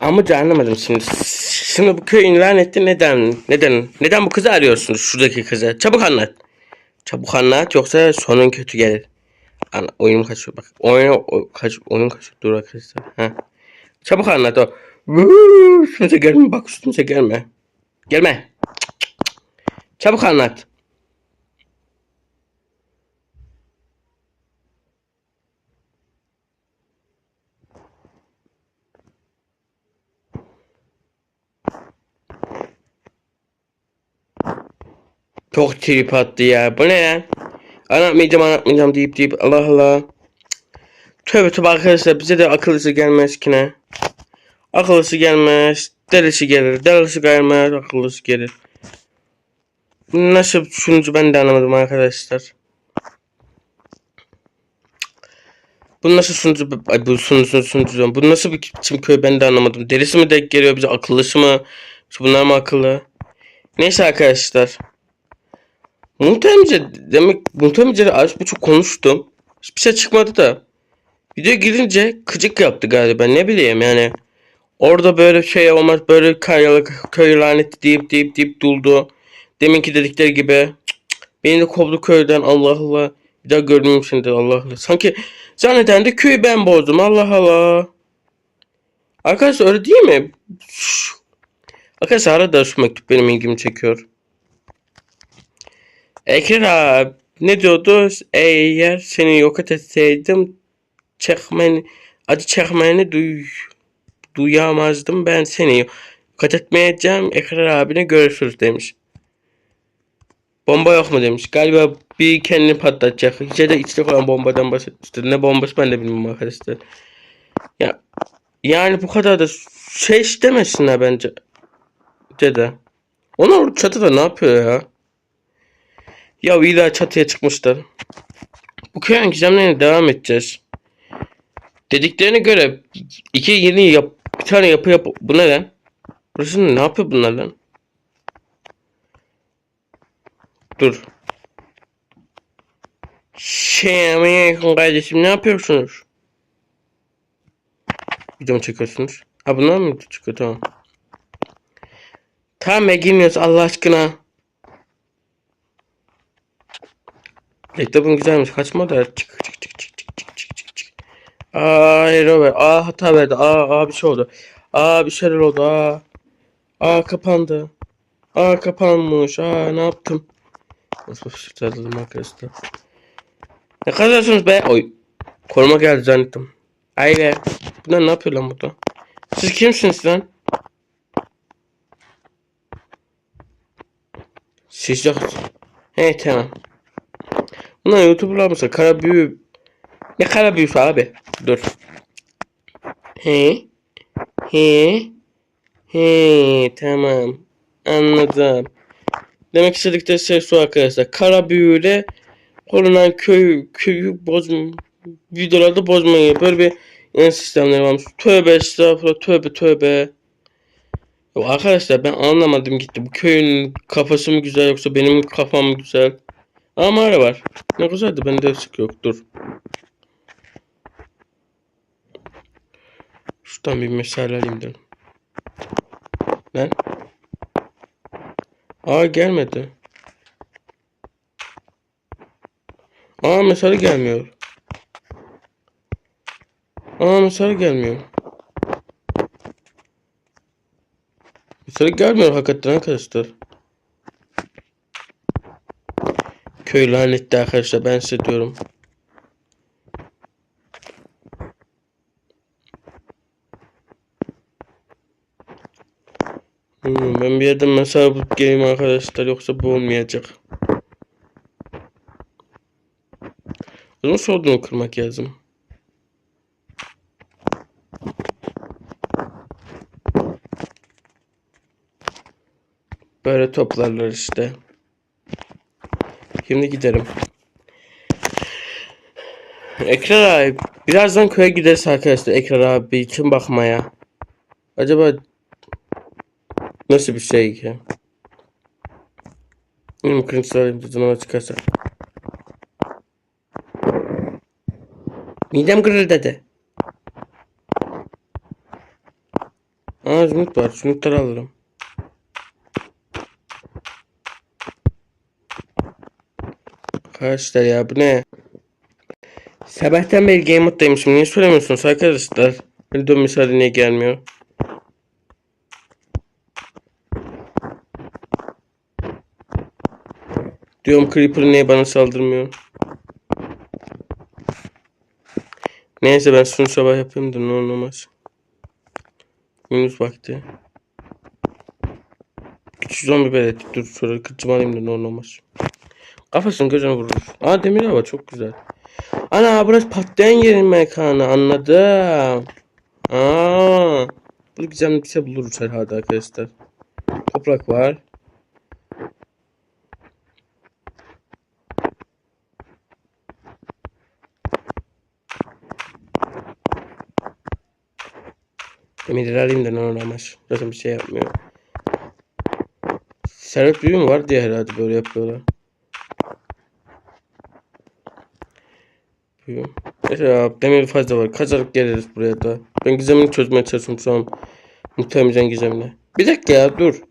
Ama anlamadım şimdi. Şimdi bu köyün laneti neden? Neden? Neden bu kızı arıyorsunuz? Şuradaki kızı. Çabuk anlat. Çabuk anlat yoksa sonun kötü gelir. Ana, oyunum kaçıyor bak. Oyun, kaç, oyun kaçıyor. Dur arkadaşlar. Ha. Çabuk anlat o. Üstümüze gelme bak üstümüze gelme. Gelme. Çabuk anlat. Çok trip attı ya. Bu ne lan? Anlatmayacağım anlatmayacağım deyip deyip Allah Allah. Tövbe tövbe arkadaşlar bize de akıllısı gelmez ki ne. Akıllısı gelmez. Delisi gelir. Delisi gelmez. Akıllısı gelir. Nasıl sunucu ben de anlamadım arkadaşlar. Bu nasıl sunucu? Ay bu sunucu sunucu. Bu nasıl bir biçim köy ben de anlamadım. Delisi mi denk geliyor bize akıllısı mı? Bunlar mı akıllı? Neyse arkadaşlar. Muhtemelen demek muhtemelen az buçuk konuştum. Hiçbir şey çıkmadı da. Video girince kıcık yaptı galiba ne bileyim yani. Orada böyle şey olmaz böyle kayalık köy laneti deyip deyip deyip durdu. Deminki dedikleri gibi. Beni de kovdu köyden Allah Allah. Bir daha görmeyeyim şimdi Allah Allah. Sanki zanneden de köyü ben bozdum Allah Allah. Arkadaşlar öyle değil mi? Arkadaşlar arada şu mektup benim ilgimi çekiyor. Ekrem abi ne diyordu? Eğer seni yok etseydim çekmen acı çekmeni duy, duyamazdım ben seni yok etmeyeceğim Ekrem abine görüşürüz demiş. Bomba yok mu demiş. Galiba bir kendini patlatacak. Hiç de içte olan bombadan bahsetmiştir. Ne bombası ben de bilmiyorum arkadaşlar. Ya yani bu kadar da şey istemesinler bence. Dede. Onlar çatıda ne yapıyor ya? Ya daha çatıya çıkmışlar. Bu köyün gizemlerine devam edeceğiz. Dediklerine göre iki yeni yap bir tane yapı yap bu ne lan? Burası ne yapıyor bunlar lan? Dur. Selamünaleyküm kardeşim ne yapıyorsunuz? Video çekiyorsunuz? Ha bunlar mı çıkıyor tamam. Tamam girmiyoruz Allah aşkına. Laptopun güzelmiş. Kaçma da çık çık çık çık çık çık çık çık çık. Aa ver. Aa hata verdi. Aa, aa bir şey oldu. Aa bir şeyler oldu. Aa. Aa kapandı. Aa kapanmış. Aa ne yaptım? Nasıl şutladım arkadaşlar. Ne kazarsınız be? Oy. Koruma geldi zannettim. Ay be. Bunlar ne yapıyor lan burada? Siz kimsiniz lan? Siz yok. He tamam. Bunlar YouTuber'lar mısın? Kara büyü. Ne kara büyüsü abi? Dur. He. He. He. Tamam. Anladım. Demek istedikleri şey şu arkadaşlar. Kara büyüyle korunan köy köyü bozma videolarda bozmayı böyle bir yeni sistemleri varmış. Tövbe estağfurullah tövbe tövbe. Yo arkadaşlar ben anlamadım gitti. Bu köyün kafası mı güzel yoksa benim kafam mı güzel? Aa mağara var. Ne güzeldi bende ışık yok dur. Şuradan bir mesele alayım dedim. Lan. Aa gelmedi. Aa mesele gelmiyor. Aa mesele gelmiyor. Mesele gelmiyor hakikaten arkadaşlar. Köy lanetli arkadaşlar ben size diyorum. Hmm, ben bir yerden mesaj bulup arkadaşlar yoksa bu olmayacak. O zaman soğuduğunu kırmak lazım. Böyle toplarlar işte. Şimdi giderim. Ekrar abi. Birazdan köye gideriz arkadaşlar. Ekrar abi için bakmaya. Acaba nasıl bir şey ki? Benim kırıntısı alayım canavar çıkarsa. Midem gırıldadı. Aa zümrüt var. Zümrütleri alırım. Arkadaşlar ya bu ne? Sabahtan beri game moddaymışım. Niye söylemiyorsunuz arkadaşlar? Video misali niye gelmiyor? Diyorum Creeper niye bana saldırmıyor? Neyse ben şunu sabah yapayım da ne olmaz. Gündüz vakti. Küçük zombi belirtti. Dur sonra kıçımı alayım da ne olmaz. Kafasını gözüne vurur. Aa demir hava çok güzel. Ana burası patlayan yerin mekanı anladım. Aa, bu güzel bir şey buluruz herhalde arkadaşlar. Toprak var. Demirleri alayım da ne olmaz. Zaten bir şey yapmıyor. Servet büyü mü var diye herhalde böyle yapıyorlar. Büyü. Mesela demir fazla var. Kaçarak geliriz buraya da. Ben gizemini çözmeye çalışıyorum şu an. Muhtemelen gizemini. Bir dakika ya dur.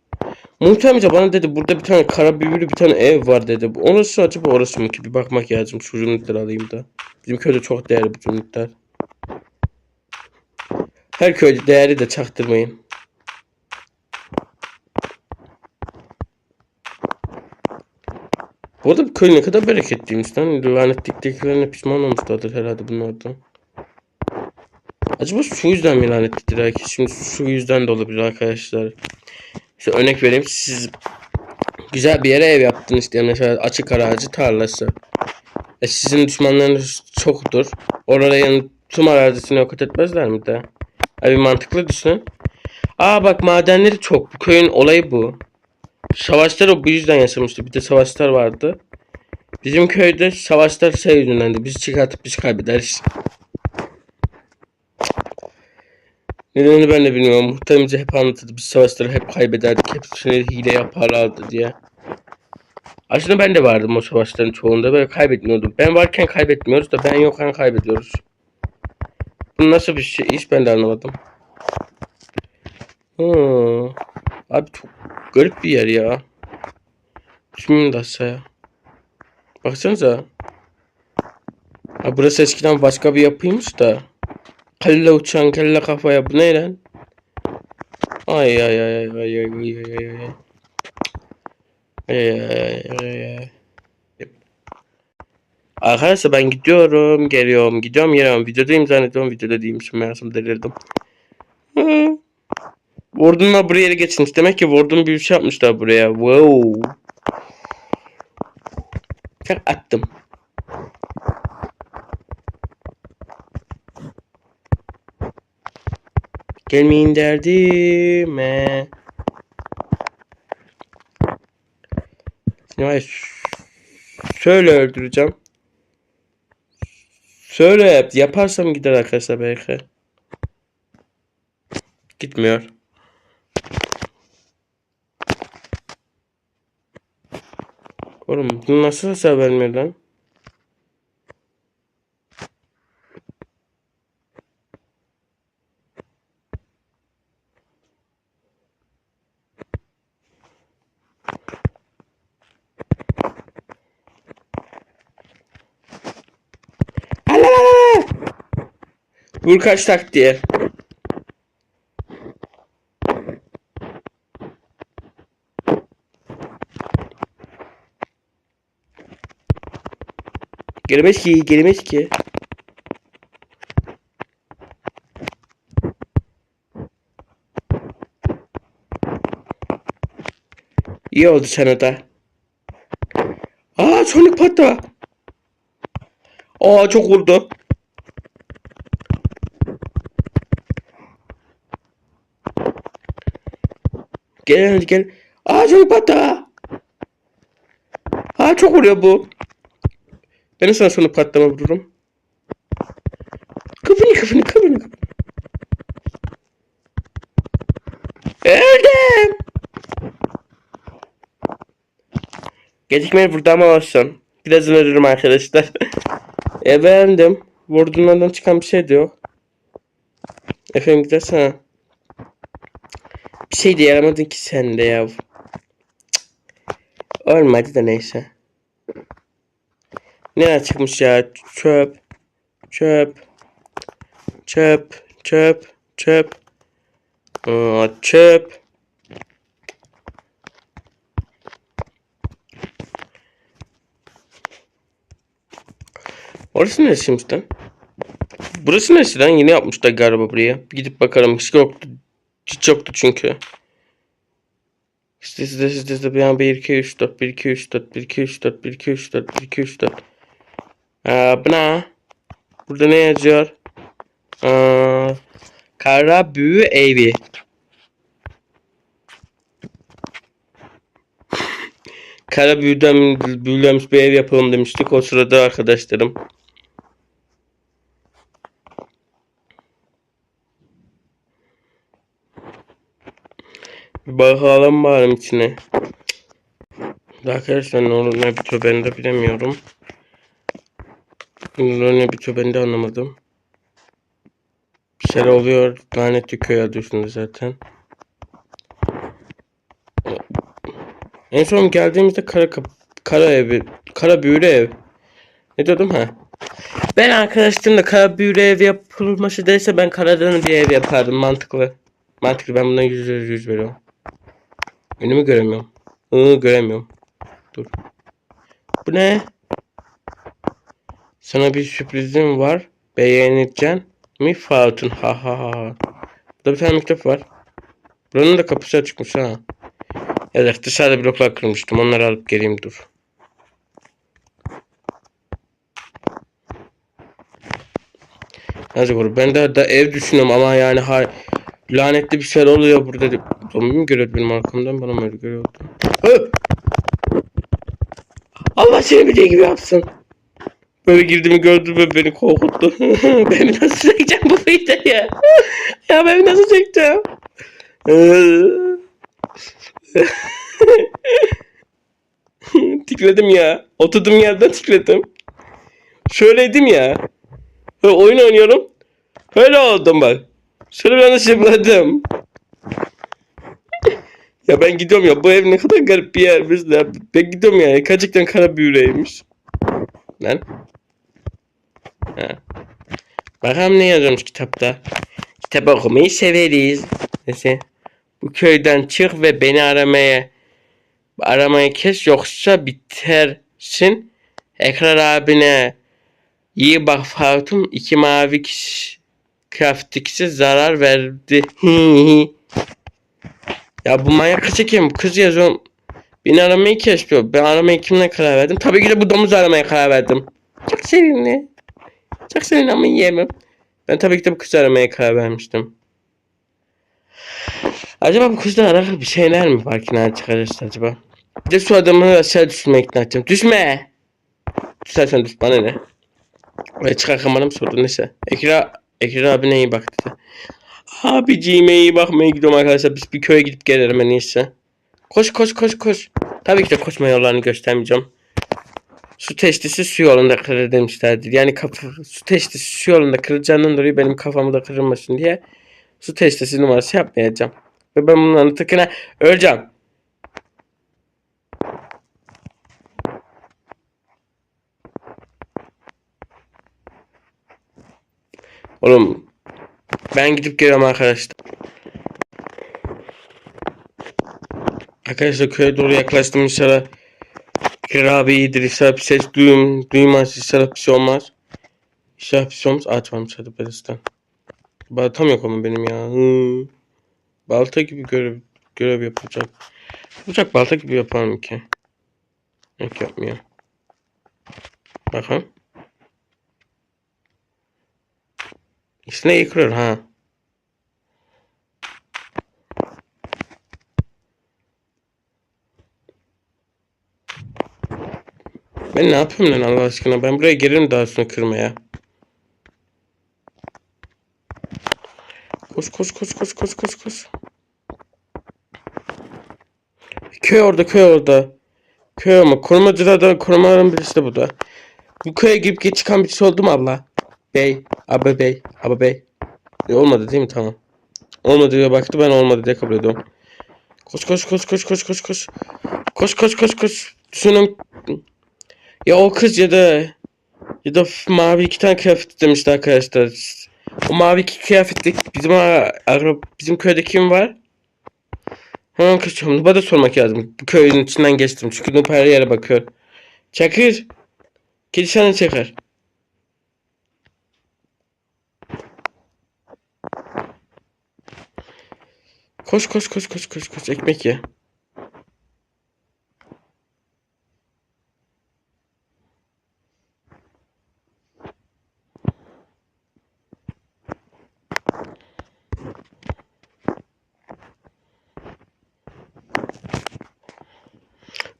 Muhtemelen bana dedi burada bir tane kara büyülü bir tane ev var dedi. Orası acaba orası mı ki? Bir bakmak lazım. Şu zümrütleri alayım da. Bizim köyde çok değerli bu zümrütler. Her köyde değerli de çaktırmayın. Bu arada bu köy ne kadar bereketliymiş lan. Lanetliktekilerine pişman olmuşlardır herhalde bunlardan. Acaba şu yüzden mi lanetliktir herkes? Şimdi şu yüzden de olabilir arkadaşlar. İşte örnek vereyim. Siz güzel bir yere ev yaptınız işte mesela açık arazi tarlası. E sizin düşmanlarınız çoktur. Oraya tüm arazisini yok etmezler mi de? Abi mantıklı düşünün. Aa bak madenleri çok. Bu köyün olayı bu. Savaşlar bu yüzden yaşamıştı. Bir de savaşlar vardı. Bizim köyde savaşlar şey. Biz çıkartıp biz kaybederiz. Nedenini ben de bilmiyorum. Muhtemelen hep anlatırdı. Biz savaşları hep kaybederdik. Hepsini hile yaparlardı diye. Aslında ben de vardım o savaşların çoğunda. Böyle kaybetmiyordum. Ben varken kaybetmiyoruz da ben yokken kaybediyoruz. Bu nasıl bir şey? Hiç ben de anlamadım. Hmm. Abi çok garip bir yer ya. Şimdi aşağıya. Baksanıza. Ha, burası eskiden başka bir yapıymış da. Kelle uçan kelle kafaya bu ne lan? Ay ay ay ay ay ay ay. Ay ay ay ay ay. Arkadaşlar ben gidiyorum, geliyorum, gidiyorum, geliyorum. Videodayım zannediyorum, videoda değilmişim. Meğersem delirdim. Warden'la buraya geçmiş. Demek ki Warden bir şey yapmışlar buraya. Wow. Çak attım. Gelmeyin derdime. Ya, şöyle öldüreceğim. Şöyle yap. Yaparsam gider arkadaşlar belki. Gitmiyor. Oğlum bunu nasıl hasar vermiyor lan? Vur kaç taktiği. Gelemez ki, gelemez ki. İyi oldu sana da. Aa Sonic patla. Aa çok vurdu. Gel gel. Aa Sonic patla. Aa çok vuruyor bu. Ben sana sonra patlama vururum. Kıvını kıvını kıvını kıvını. Öldüm. Gecikmeyi burada ama olsun. Birazdan ölürüm arkadaşlar. Efendim. Vurduğundan çıkan bir şey de yok. Efendim gidersene. Bir şey de yaramadın ki sen de ya. Cık. Olmadı da neyse. Ne çıkmış ya? Çöp. Çöp. Çöp. Çöp. Çöp. Aa, çöp. Orası neresi lan? Burası neresi lan? Yeni yapmışlar galiba buraya. Gidip bakalım. Hiç yoktu. Hiç yoktu çünkü. İşte sizde sizde sizde bir an 1 2 3 4 1 2 3 4 1 2 3 4 1 2 3 4 1 2 3 4. Aa, bu ne? Burada ne yazıyor? Aa, kara büyü evi. Kara büyüden büyülenmiş bir ev yapalım demiştik. O sırada arkadaşlarım. Bakalım bari içine. Arkadaşlar ne olur ne bitiyor ben de bilemiyorum. Olur ne bitiyor ben de anlamadım. Bir şeyler oluyor. Lanetli köy adı üstünde zaten. En son geldiğimizde kara kara evi, kara büyülü ev. Ne diyordum ha? Ben arkadaşlarımla kara büyülü ev yapılması değilse ben karadan bir ev yapardım mantıklı. Mantıklı ben bundan yüz yüz yüz veriyorum. Önümü göremiyorum. Iı, göremiyorum. Dur. Bu ne? Sana bir sürprizim var. Beğeneceksin mi Fatun? Ha ha ha. Burada bir tane mektep var. Buranın da kapısı açıkmış ha. Evet dışarıda bloklar kırmıştım. Onları alıp geleyim dur. Hadi vur. Ben de, de ev düşünüyorum ama yani ha, lanetli bir şey oluyor burada. Zombi mi görüyordu benim arkamdan? Bana mı öyle görüyordu? Allah seni bildiği gibi yapsın. Böyle girdiğimi gördü ve beni korkuttu. ben nasıl çekeceğim bu videoyu? ya ben nasıl çekeceğim? tikledim ya. Oturdum yerden tikledim. Şöyleydim ya. Böyle oyun oynuyorum. Öyle oldum bak. Şöyle bir anda şıpladım. ya ben gidiyorum ya. Bu ev ne kadar garip bir yermiş. Ben gidiyorum ya. Gerçekten kara büyüreymiş. Lan. Ha. Bakalım ne yazıyormuş kitapta. Kitap okumayı severiz. Neyse. Bu köyden çık ve beni aramaya aramayı kes yoksa bitersin. Ekrar abine iyi bak Fatım iki mavi kişi kraftikse zarar verdi. ya bu manyak kız kim? Kız yazıyorum. Beni aramayı kes diyor. Ben aramayı kimle karar verdim? Tabii ki de bu domuzu aramaya karar verdim. Çok sevinli. Çok sevinli ama yiyemem. Ben tabii ki de bu kızı aramaya karar vermiştim. Acaba bu kızla alakalı bir şeyler mi nerede çıkarırsa acaba? Bir de şu adamı aşağı düşürmeye ikna edeceğim. Düşme! Düşersen düş bana ne? Bana mı sordu neyse. Ekra, Ekra abine iyi bak dedi. Abiciğime iyi bakmaya gidiyorum arkadaşlar. Biz bir köye gidip gelelim en iyisi. Koş koş koş koş. Tabii ki de koşma yollarını göstermeyeceğim. Su teşhisi su yolunda kırılır demişlerdir. Yani kapı, su teşhisi su yolunda kırılacağından dolayı benim kafamı da kırılmasın diye su teşhisi numarası yapmayacağım. Ve ben bunun anlatırken öleceğim. Oğlum ben gidip geliyorum arkadaşlar. Arkadaşlar köye doğru yaklaştım inşallah. Kira abi iyidir inşallah bir ses duyum, duymaz inşallah bir şey olmaz. İnşallah bir şey olmaz. Ağaç varmış hadi Belistan. Baltam yok ama benim ya. Hı. Balta gibi görev, görev yapacak. Yapacak balta gibi yaparım ki. Yok yapmıyor. Bakın. İşte yıkılır ha. Ben ne yapıyorum lan Allah aşkına? Ben buraya gelirim daha sonra kırmaya. Koş koş koş koş koş koş koş. Köy orada köy orada. Köy ama korumacılardan korumaların birisi de burada. Bu köye girip geç çıkan birisi oldu mu abla? Bey, abi bey, abi bey. E, olmadı değil mi? Tamam. Olmadı diye baktı ben olmadı diye kabul ediyorum. Koş koş koş koş koş koş koş. Koş koş koş koş. Şunun ya o kız ya da ya da mavi iki tane kıyafet demişti arkadaşlar. O mavi iki kıyafetli bizim ara, bizim köyde kim var? Hemen kaçıyorum. Nub'a da sormak lazım. Bu köyün içinden geçtim. Çünkü Nub her yere bakıyor. Çakır. Kedi sana çakar. Koş koş koş koş koş koş ekmek ye.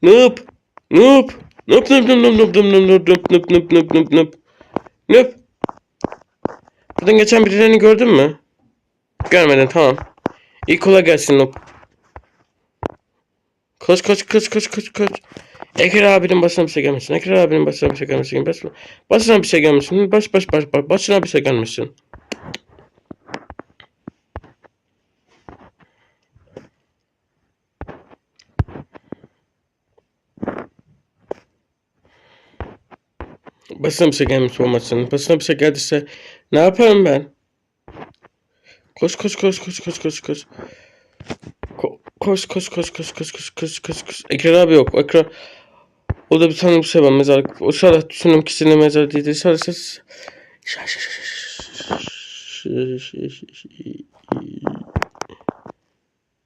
Noob. Noob. Noob noob noob noob noob noob noob noob noob noob noob noob noob. Noob. Buradan geçen birilerini gördün mü? Görmedin tamam. İyi kolay gelsin Noob. Koş koş koş koş koş koş. Ekrem abinin başına bir şey gelmesin. Ekrem abinin başına bir şey gelmesin. Başına, başına bir şey gelmesin. Baş baş baş baş. Başına bir şey gelmesin. Başına bir şey gelmiş olmasın. Başına bir şey geldiyse ne yaparım ben? Koş koş koş koş koş koş koş. Ko- Koş koş koş koş koş koş koş koş koş. Ekrem abi yok. Ekrem o da bir tane bir şey var mezarlık. O şarah düşünüm kişinin mezarı değil. Şarah ses.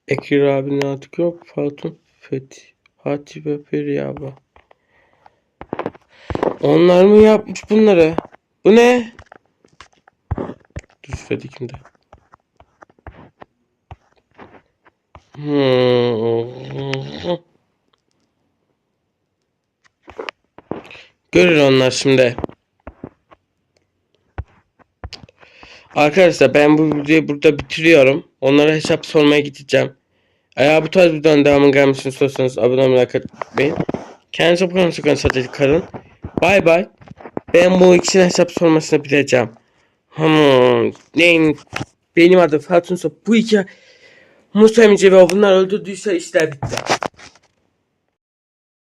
Ekrem abinin artık yok. Fatun Fethi. Fatih ve Feriha abla. Onlar mı yapmış bunları? Bu ne? Dur Fethi'kinde. Hmm. Görür onlar şimdi. Arkadaşlar ben bu videoyu burada bitiriyorum. Onlara hesap sormaya gideceğim. Eğer bu tarz videoların devamını gelmesini istiyorsanız abone olmayı like etmeyin. Kendinize bu çok sadece kalın. Bay bay. Ben bu ikisine hesap sormasını bileceğim. Hmm. Neyin? Benim adım Fatun Sop. Bu iki Musa Emice ve bunlar öldürdüyse işler bitti.